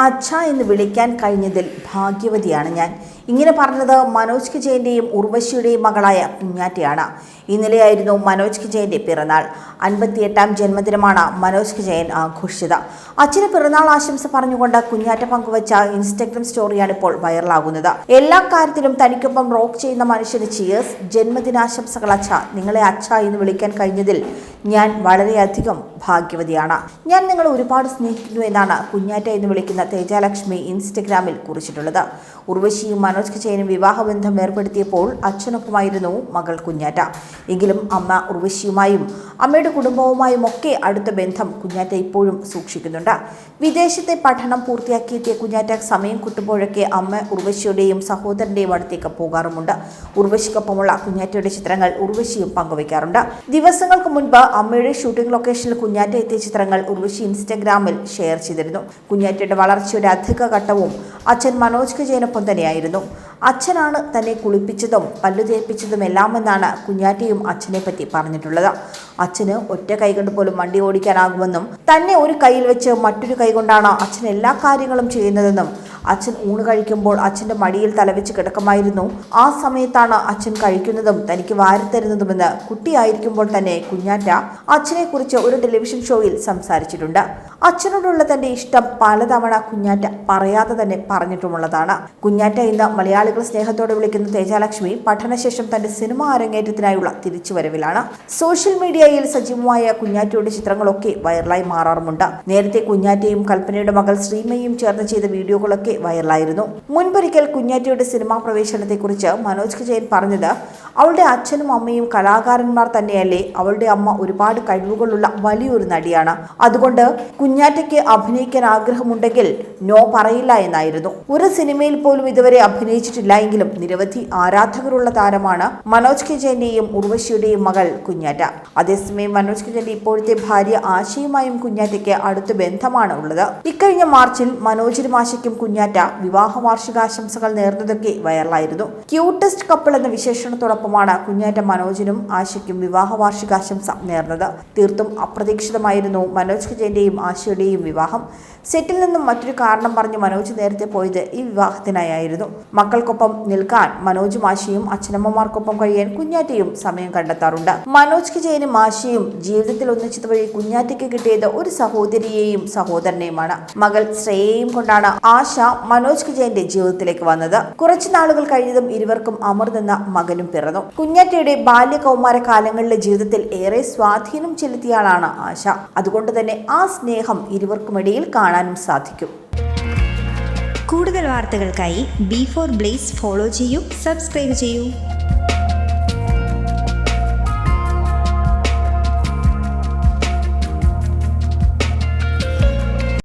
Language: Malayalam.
അച്ഛ എന്ന് വിളിക്കാൻ കഴിഞ്ഞതിൽ ഭാഗ്യവതിയാണ് ഞാൻ. ഇങ്ങനെ പറഞ്ഞത് മനോജ് കിജയന്റെയും ഉർവശിയുടെയും മകളായ കുഞ്ഞാറ്റയാണ്. ഇന്നലെയായിരുന്നു മനോജ് കിജയന്റെ പിറന്നാൾ. അൻപത്തിയെട്ടാം ജന്മദിനമാണ് മനോജ് വിജയൻ ആഘോഷിച്ചത്. അച്ഛന് പിറന്നാൾ ആശംസ പറഞ്ഞുകൊണ്ട് കുഞ്ഞാറ്റ പങ്കുവച്ച ഇൻസ്റ്റഗ്രാം സ്റ്റോറിയാണ് ഇപ്പോൾ വൈറലാകുന്നത്. എല്ലാ കാര്യത്തിലും തനിക്കൊപ്പം റോക്ക് ചെയ്യുന്ന മനുഷ്യന് ചിയേഴ്സ് ജന്മദിനാശംസകൾ അച്ഛ. നിങ്ങളെ അച്ഛ എന്ന് വിളിക്കാൻ കഴിഞ്ഞതിൽ ഞാൻ വളരെയധികം ഭാഗ്യവതിയാണ്. ഞാൻ നിങ്ങളെ ഒരുപാട് സ്നേഹിക്കുന്നു എന്നാണ് കുഞ്ഞാറ്റ എന്ന് വിളിക്കുന്ന തേജാലക്ഷ്മി ഇൻസ്റ്റഗ്രാമിൽ കുറിച്ചിട്ടുള്ളത്. ഉർവശിയും മനോജ് വിജയനും വിവാഹബന്ധം ഏർപ്പെടുത്തിയപ്പോൾ അച്ഛനൊപ്പമായിരുന്നു മകൾ കുഞ്ഞാറ്റ. എങ്കിലും അമ്മ ഉർവശിയുമായും അമ്മയുടെ കുടുംബവുമായും ഒക്കെ അടുത്ത ബന്ധം കുഞ്ഞാറ്റ ഇപ്പോഴും സൂക്ഷിക്കുന്നുണ്ട്. വിദേശത്തെ പഠനം പൂർത്തിയാക്കിയെത്തിയ കുഞ്ഞാറ്റ സമയം കിട്ടുമ്പോഴൊക്കെ അമ്മ ഉർവശിയുടെയും സഹോദരന്റെയും അടുത്തേക്ക് പോകാറുമുണ്ട്. ഉർവശിക്കൊപ്പമുള്ള കുഞ്ഞാറ്റയുടെ ചിത്രങ്ങൾ ഉർവശിയും പങ്കുവയ്ക്കാറുണ്ട്. ദിവസങ്ങൾക്ക് മുൻപ് അമ്മയുടെ ഷൂട്ടിംഗ് ലൊക്കേഷനിൽ കുഞ്ഞാറ്റ എത്തിയ ചിത്രങ്ങൾ ഉർവശി ഇൻസ്റ്റഗ്രാമിൽ ഷെയർ ചെയ്തിരുന്നു. കുഞ്ഞാറ്റയുടെ വളർച്ചയുടെ അധിക ഘട്ടവും അച്ഛൻ മനോജ് കജയനൊപ്പം തന്നെയായിരുന്നു. അച്ഛനാണ് തന്നെ കുളിപ്പിച്ചതും പല്ലു തേപ്പിച്ചതും എല്ലാമെന്നാണ് കുഞ്ഞാറ്റയും അച്ഛനെ പറ്റി പറഞ്ഞിട്ടുള്ളത്. അച്ഛന് ഒറ്റ കൈകൊണ്ട് പോലും വണ്ടി ഓടിക്കാനാകുമെന്നും തന്നെ ഒരു കൈയിൽ വെച്ച് മറ്റൊരു കൈ കൊണ്ടാണ് അച്ഛൻ എല്ലാ കാര്യങ്ങളും ചെയ്യുന്നതെന്നും അച്ഛൻ ഊണ് കഴിക്കുമ്പോൾ അച്ഛന്റെ മടിയിൽ തലവെച്ച് കിടക്കുമായിരുന്നു. ആ സമയത്താണ് അച്ഛൻ കഴിക്കുന്നതും തനിക്ക് വാരിത്തരുന്നതുമെന്ന് കുട്ടിയായിരിക്കുമ്പോൾ തന്നെ കുഞ്ഞാറ്റ അച്ഛനെക്കുറിച്ച് ഒരു ടെലിവിഷൻ ഷോയിൽ സംസാരിച്ചിട്ടുണ്ട്. അച്ഛനോടുള്ള തന്റെ ഇഷ്ടം പലതവണ കുഞ്ഞാറ്റ പറയാതെ തന്നെ പറഞ്ഞിട്ടുമുള്ളതാണ്. കുഞ്ഞാറ്റ ഇന്ന് മലയാളികൾ സ്നേഹത്തോടെ വിളിക്കുന്ന തേജാലക്ഷ്മി പഠനശേഷം തന്റെ സിനിമ അരങ്ങേറ്റത്തിനായുള്ള തിരിച്ചുവരവിലാണ്. സോഷ്യൽ മീഡിയയിൽ സജീവമായ കുഞ്ഞാറ്റയുടെ ചിത്രങ്ങളൊക്കെ വൈറലായി മാറാറുമുണ്ട്. നേരത്തെ കുഞ്ഞാറ്റയും കൽപ്പനയുടെ മകൾ ശ്രീമയും ചേർന്ന് ചെയ്ത വീഡിയോകളൊക്കെ വൈറലായിരുന്നു. മുൻപൊരിക്കൽ കുഞ്ഞാറ്റയുടെ സിനിമാ പ്രവേശനത്തെക്കുറിച്ച് മനോജ് ജയൻ പറഞ്ഞത് അവളുടെ അച്ഛനും അമ്മയും കലാകാരന്മാർ തന്നെയല്ലേ അവളുടെ അമ്മ ഒരുപാട് കഴിവുകളുള്ള വലിയൊരു നടിയാണ്. അതുകൊണ്ട് കുഞ്ഞാറ്റയ്ക്ക് അഭിനയിക്കാൻ ആഗ്രഹമുണ്ടെങ്കിൽ നോ പറയില്ല എന്നായിരുന്നു. ഒരു സിനിമയിൽ പോലും ഇതുവരെ അഭിനയിച്ചിട്ടില്ല എങ്കിലും നിരവധി ആരാധകരുള്ള താരമാണ് മനോജ് കെ ജയന്റെയും ഉർവശിയുടെയും മകൾ കുഞ്ഞാറ്റ. അതേസമയം മനോജ് കെ ജയന്റെ ഇപ്പോഴത്തെ ഭാര്യ ആശയുമായും കുഞ്ഞാറ്റയ്ക്ക് അടുത്ത ബന്ധമാണ് ഉള്ളത്. ഇക്കഴിഞ്ഞ മാർച്ചിൽ മനോജിനും ആശയ്ക്കും കുഞ്ഞാറ്റ വിവാഹ വാർഷികാശംസകൾ നേർന്നതൊക്കെ വൈറലായിരുന്നു. ക്യൂട്ടസ്റ്റ് കപ്പിൾ എന്ന വിശേഷണത്തോടൊപ്പമാണ് കുഞ്ഞാറ്റ മനോജിനും ആശയ്ക്കും വിവാഹ വാർഷികാശംസ നേർന്നത്. തീർത്തും അപ്രതീക്ഷിതമായിരുന്നു മനോജ് കുജേന്റെയും ആശയുടെയും വിവാഹം. സെറ്റിൽ നിന്നും മറ്റൊരു കാരണം പറഞ്ഞ് മനോജ് നേരത്തെ പോയത് ഈ വിവാഹത്തിനായിരുന്നു മക്കൾക്കൊപ്പം നിൽക്കാൻ മനോജും ആശയും അച്ഛനമ്മമാർക്കൊപ്പം കഴിയാൻ കുഞ്ഞാറ്റയും സമയം കണ്ടെത്താറുണ്ട്. മനോജ് കിജയനും ആശയും ജീവിതത്തിൽ ഒന്നിച്ചത് വഴി കുഞ്ഞാറ്റയ്ക്ക് കിട്ടിയത് ഒരു സഹോദരിയെയും സഹോദരനെയുമാണ്. മകൾ ശ്രേയയും കൊണ്ടാണ് ആശ മനോജ് വിജയന്റെ ജീവിതത്തിലേക്ക് വന്നത്. കുറച്ചു നാളുകൾ കഴിഞ്ഞതും ഇരുവർക്കും അമൃത് എന്ന മകനും പിറന്നു. കുഞ്ഞാറ്റയുടെ ബാല്യ കൗമാര കാലങ്ങളിലെ ജീവിതത്തിൽ ഏറെ സ്വാധീനം ചെലുത്തിയാളാണ് ആശ. അതുകൊണ്ട് തന്നെ ആ സ്നേഹം ഇരുവർക്കുമിടയിൽ കാണാനും സാധിക്കും. കൂടുതൽ വാർത്തകൾക്കായി ബി ഫോർ ബ്ലേസ് ഫോളോ ചെയ്യൂ സബ്സ്ക്രൈബ് ചെയ്യൂ.